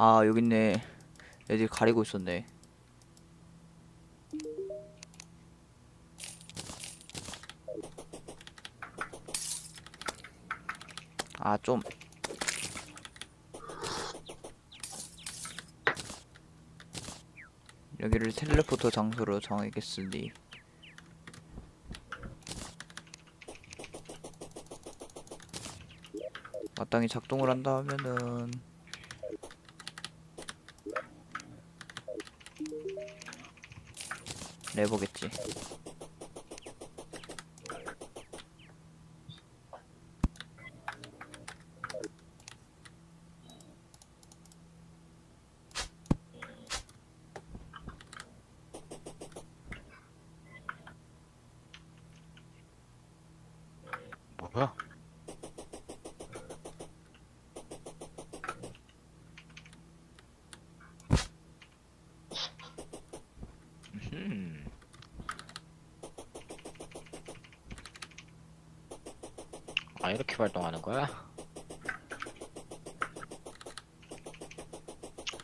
아 여기 있네. 애들이 가리고 있었네. 아좀. 여기를 텔레포터 장소로 정하겠으니. 마땅히 작동을 한다 하면은 레버겠지 뭐야? 음. 아 이렇게 발동하는 거야?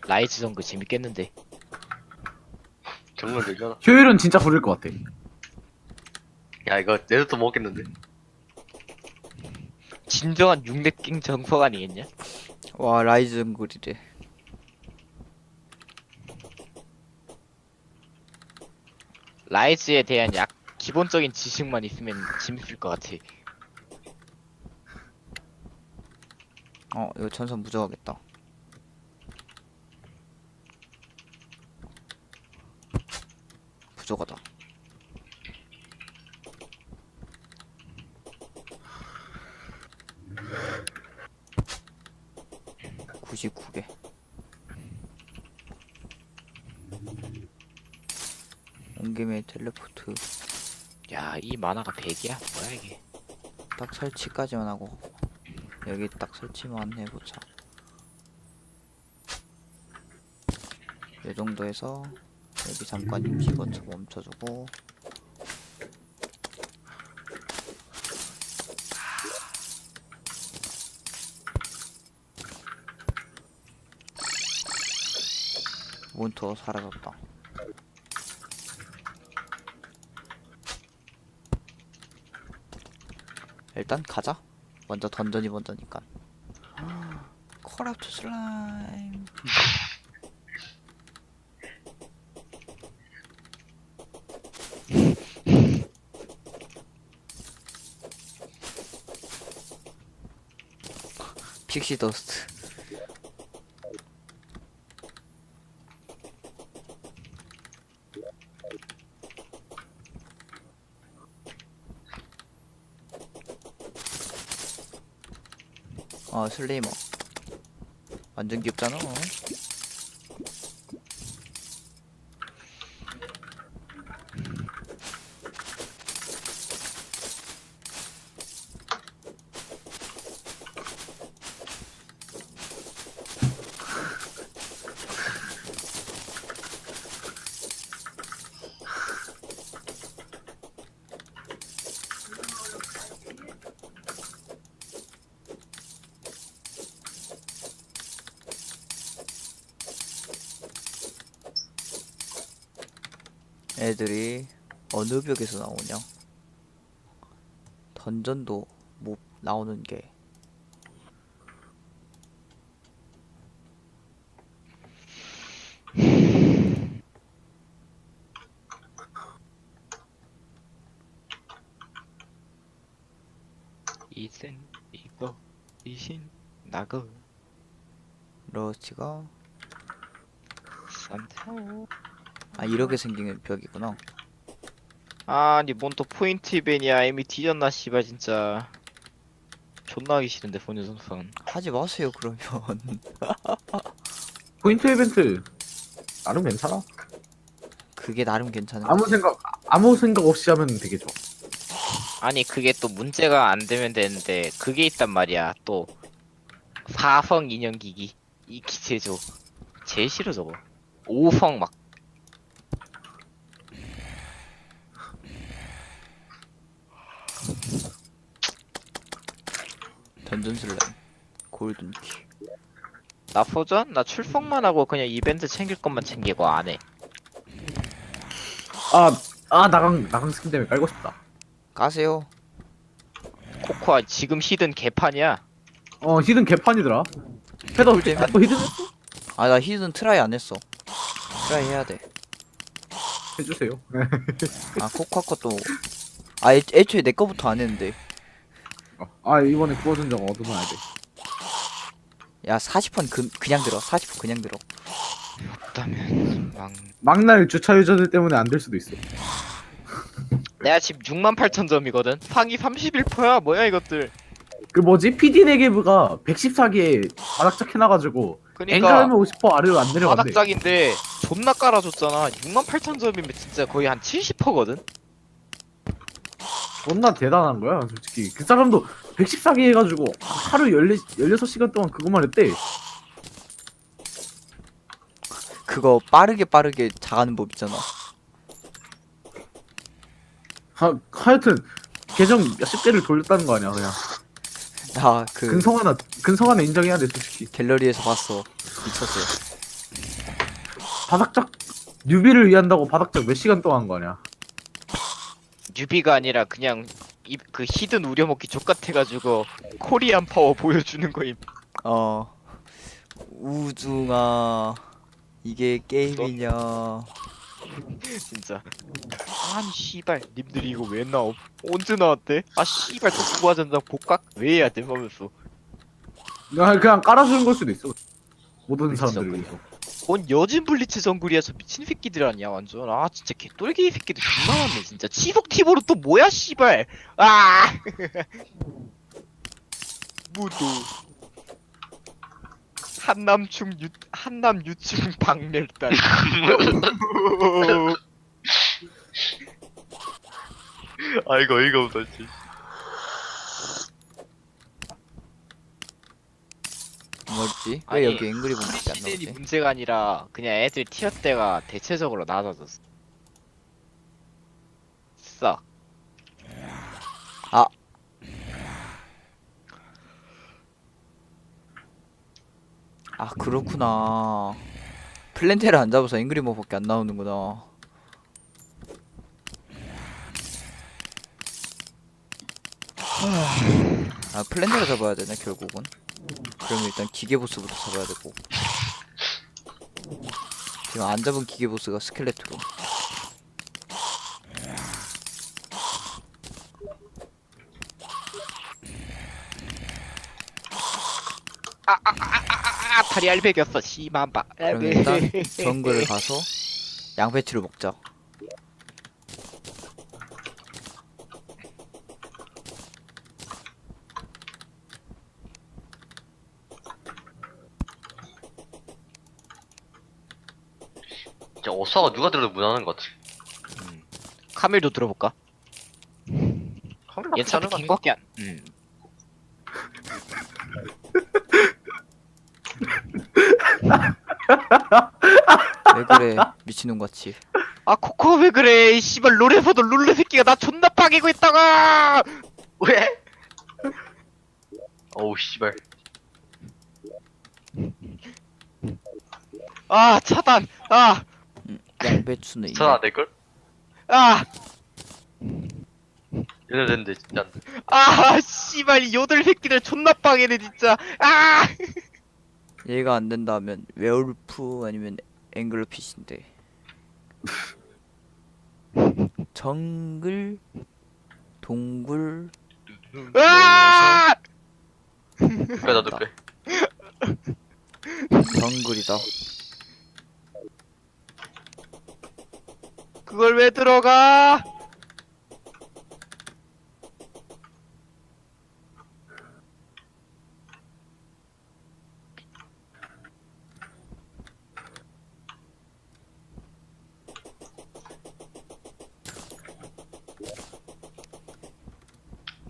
라이즈 정글 재밌겠는데 정말 되잖아. 효율은 진짜 부릴 것 같아. 야 이거 내일도 먹겠는데. 진정한 6렙 정석 아니겠냐? 와 라이즈 정글이래 라이즈에 대한 약 기본적인 지식만 있으면 재밌을 것 같아 어 이거 전선 무적하겠다. 부족하다. 구십구 개. 온 김에 텔레포트. 야 이 만화가 100이야? 뭐야 이게? 딱 설치까지만 하고 여기 딱 설치만 해보자. 이 정도에서 여기 잠깐 임시 거쳐 멈춰주고. 몬터 사라졌다. 일단 가자 먼저 던전이 먼저니까. 커럽트 슬라임. 픽시 더스트 아 슬레이머. 완전 귀엽잖아 애들이 어느 벽에서 나오냐? 던전도 못 나오는 게. 이생 이거 이신 나그. 러스티가 산타 아 이렇게 생긴 벽이구나. 아니 뭔 또 포인트 이벤이야 이미 뒤졌나 씨발 진짜. 존나 하기 싫은데 본인 선수는 하지 마세요 그러면. 포인트 이벤트. 나름 괜찮아. 그게 나름 괜찮은 아무 생각 아무 생각 없이 하면 되게 좋아. 아니 그게 또 문제가 안 되면 되는데 그게 있단 말이야 또. 사성 인형 기기. 이 기체조 제일 싫어 저거. 오성 막 던전 슬라임 골든키 나 포전? 나 출석만 하고 그냥 이벤트 챙길 것만 챙기고 안 해. 아, 아 나강 나강 스킨 때문에 깔고 싶다. 까세요. 코코아 지금 히든 개판이야. 어 히든 개판이더라. 패더. 또 히든 아 나 히든 트라이 안 했어. 트라이 해야 돼. 해주세요. 아 코코아 것도 아 애, 애초에 내 거부터 안 했는데 어, 아 이번에 구워준 적 얻어놔야 돼. 야 40원 그, 그냥 들어 40원 그냥 들어 그다면 망. 막날 주차 유저들 때문에 안 될 수도 있어. 내가 지금 6만 8천 점이거든. 상위 31%야. 뭐야 이것들. 그 뭐지 PD 네게브가 114개에 바닥작 해놔가지고 그니까 엔가하면 50% 아래로 안 내려간대. 바닥작인데 존나 깔아줬잖아. 6만 8천 점이면 진짜 거의 한 70%거든. 존나 대단한 거야 솔직히. 그 사람도 114개 해가지고 하루 14, 16시간 동안 그것만 했대. 그거 빠르게 빠르게 작아는 법 있잖아 하, 하여튼 계정 몇십 개를 돌렸다는 거 아니야 그냥. 나 그 근성 하나 근성 하나 인정해야 돼 솔직히. 갤러리에서 봤어 미쳤어요 바닥작 뉴비를 위한다고 바닥작 몇 시간 동안 한 거 아니야. 뉴비가 아니라 그냥 이, 그 히든 우려먹기 족같아가지고 코리안 파워 보여주는 거임. 어 우중아 이게 게임이냐 진짜. 아니 씨발 님들이 이거 왜 나옴? 언제 나왔대? 아 씨발 독구가 전장 복각 왜 해야 돼? 하면서 그냥 그냥 깔아주는 걸 수도 있어. 모든. 위해서. 뭔 여진 블리츠 정글이야 저 미친 새끼들 아니야 완전. 아 진짜 개똘기 새끼들 존나 많네 진짜. 치속 티보로 또 뭐야 씨발. 아! 무도 한남충 유 한남 유충 박멸단. 아이고 이거 없다 씨. 뭐지? 왜 아니, 여기 앵그리 본밖에 안 시즌이 나오지? 문제가 아니라 그냥 애들 티어대가 대체적으로 낮아졌어. 싹. 아. 그렇구나. 플랜테를 안 잡아서 앵그리본밖에 안 나오는구나. 아 플랜테를 잡아야 되네 결국은 그러면 일단 기계 보스부터 잡아야 되고. 지금 안 잡은 기계 보스가 스켈레트로. 아 다리 알백이었어 씨만바. 그럼 일단 정글을 가서 양배추를 먹자 진짜 오사가 누가 들어도 무난한 것 같아. 카밀도 들어볼까? 얘 괜찮은 차도 것긴 같아. 거밖에 안. 음. 왜 그래 미친놈 같이 아 코코 왜 그래? 이 씨발 롤에서도 룰레 새끼가 나 존나 빠개고 있다가. 왜? 어우 씨발. 아 차단. 아 양배추는 이제 사나 내걸? 아. 얘네 됐는데 진짜 안 돼. 아 씨발 이 요들 새끼들 존나 빠개네 진짜. 아. 얘가 안 된다면 웨어울프 아니면 앵글러핏인데 정글 동굴 아. 빼 나도 빼. 정글이다 그걸 왜 들어가?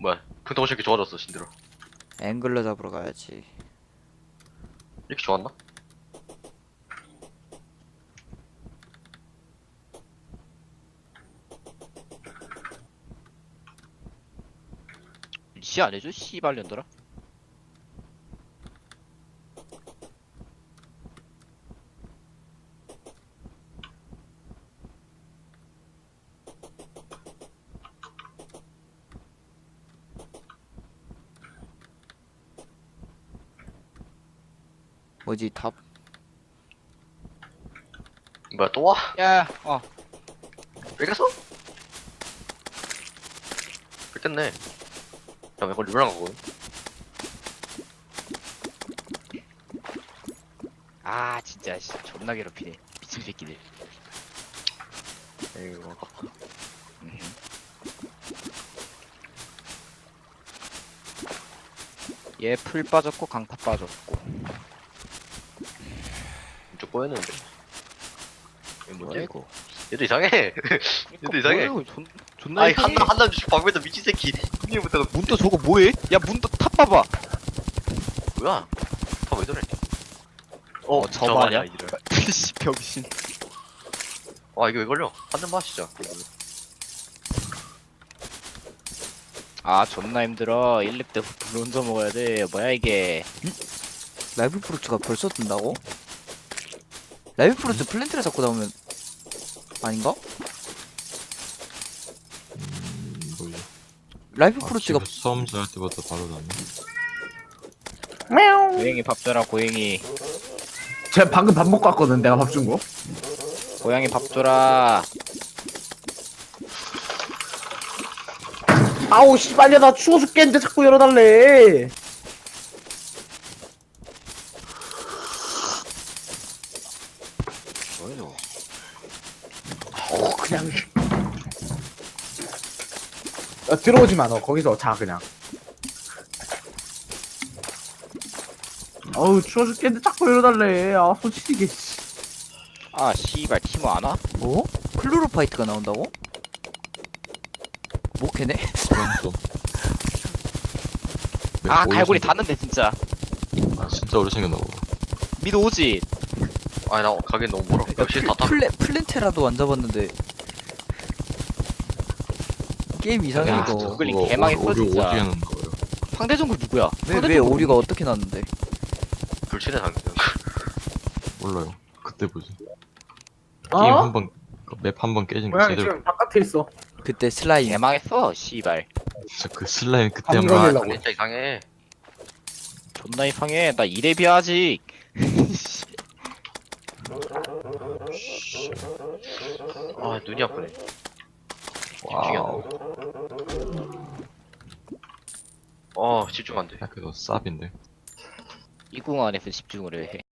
뭐야? 풍덩이 새끼 좋아졌어 신들어. 앵글러 잡으러 가야지 이렇게 좋았나? 위치 안 해줘? 씨발년더라. 뭐지 답 뭐야 또 와? 야, 어. 뺏겼어? 뺏겼네 야왜 거기 누구랑 가거든? 아, 진짜 씨, 존나 괴롭히네. 미친 새끼들. 에이구 아깝다 음흠. 얘풀 빠졌고 강타 빠졌고. 꼬였는데 이거 뭐야 뭐지? 이거? 얘도 이상해 얘도 이상해 이거 이상해. 한남 한남 주식 방배도 미친 새끼 이님부터 문도 저거 뭐해? 야 문도 탑 봐봐. 뭐야 다왜 저래 어, 어, 저저 말이야 말이야. 이들 씨 병신. 와 이거 왜 걸려 한잔 마시자 아 존나 힘들어. 1렙 때불 혼자 먹어야 돼. 뭐야 이게? 라이브 프루츠가 벌써 뜬다고? 라이브 프루츠 플랜트를 잡고 나오면 아닌가? 라이브 아, 집에 처음 지날 때부터 바로 나네. 고양이 밥 줘라 고양이. 제가 방금 밥 먹고 왔거든 내가 밥 준 거. 고양이 밥 줘라. 아우 씨발야 나 추워 죽겠는데 자꾸 열어달래. 뭐야 저거? 어 그냥. 야, 들어오지 마 너 거기서 자 그냥. 아우 추워 죽겠는데 자꾸 열어달래. 아 솔직히. 씨. 아 씨발 티모 안 와? 뭐? 클로로파이트가 나온다고? 뭐 걔네? 그럼. 네, 아 갈고리 닿는데 진짜. 아 진짜 오래 생겼나 보다. 미드 오지. 아니 나 가긴 너무 멀어 역시 다 타. 플레 플랜테라도 안 잡았는데 게임 그걸링 그거 개망했어, 오류 진짜. 거예요. 상대 정글 누구야? 왜, 상대 왜 정글 오류가 누구? 어떻게 났는데? 불친해 당근 몰라요. 그때 보지. 어? 게임 한 번, 맵 한 번 깨진 거 고양이 제대로. 지금 바깥에 있어. 그때 슬라임 개망했어 씨발. 진짜 그 슬라임 그때 한한 번에 번. 하려고. 진짜 이상해 존나 이상해. 나 이래비 아직. 아 눈이 아프네 와우. 어 집중 안돼 야 그래도 쌉인데. 이궁 안에서 집중을 해.